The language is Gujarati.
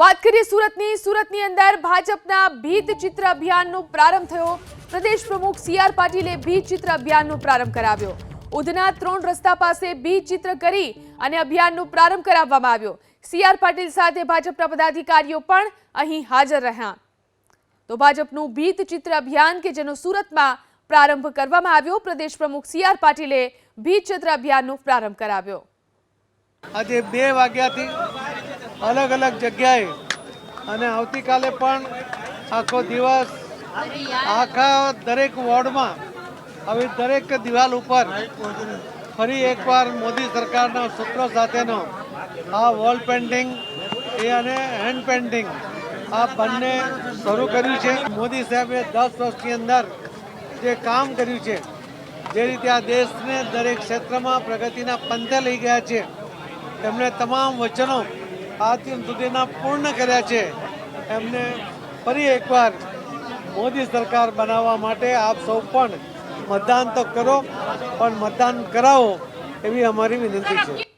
વાત કરીએ સુરતની સુરતની અંદર ભાજપના ભીત ચિત્ર અભિયાનનો પ્રારંભ થયો. પ્રદેશ પ્રમુખ સી આર પાટીલે ભીત ચિત્ર અભિયાનનો પ્રારંભ કરાવ્યો. ઉધના ત્રણ રસ્તા પાસે ભીત ચિત્ર કરી અને અભિયાનનો પ્રારંભ કરાવવામાં આવ્યો. સી આર પાટીલ સાથે ભાજપના પદાધિકારીઓ પણ અહીં હાજર રહ્યા. તો ભાજપનું ભીત ચિત્ર અભિયાન કે જેનો સુરતમાં પ્રારંભ કરવામાં આવ્યો, પ્રદેશ પ્રમુખ સી આર પાટીલે ભીત ચિત્ર અભિયાનનો પ્રારંભ કરાવ્યો. આજે બે વાગ્યાથી અલગ અલગ જગ્યાએ. અને આવતીકાલે પણ આખો દિવસ આખા દરેક વોર્ડમાં હવે દરેક દિવાલ ઉપર ફરી એકવાર મોદી સરકારના સૂત્રો સાથેનો આ વોલ પેઇન્ટિંગ એ અને હેન્ડ પેઇન્ટિંગ આ બંને શરૂ કર્યું છે. મોદી સાહેબે દસ વર્ષની અંદર જે કામ કર્યું છે, જે રીતે આ દેશને દરેક ક્ષેત્રમાં પ્રગતિના પંથે લઈ ગયા છે, તેમણે તમામ વચનો આજ સુધીના પૂર્ણ કર્યા છે. એમને ફરી એકવાર મોદી સરકાર બનાવવા માટે આપ સૌ પણ મતદાન તો કરો, પણ મતદાન કરાવો એવી અમારી વિનંતી છે.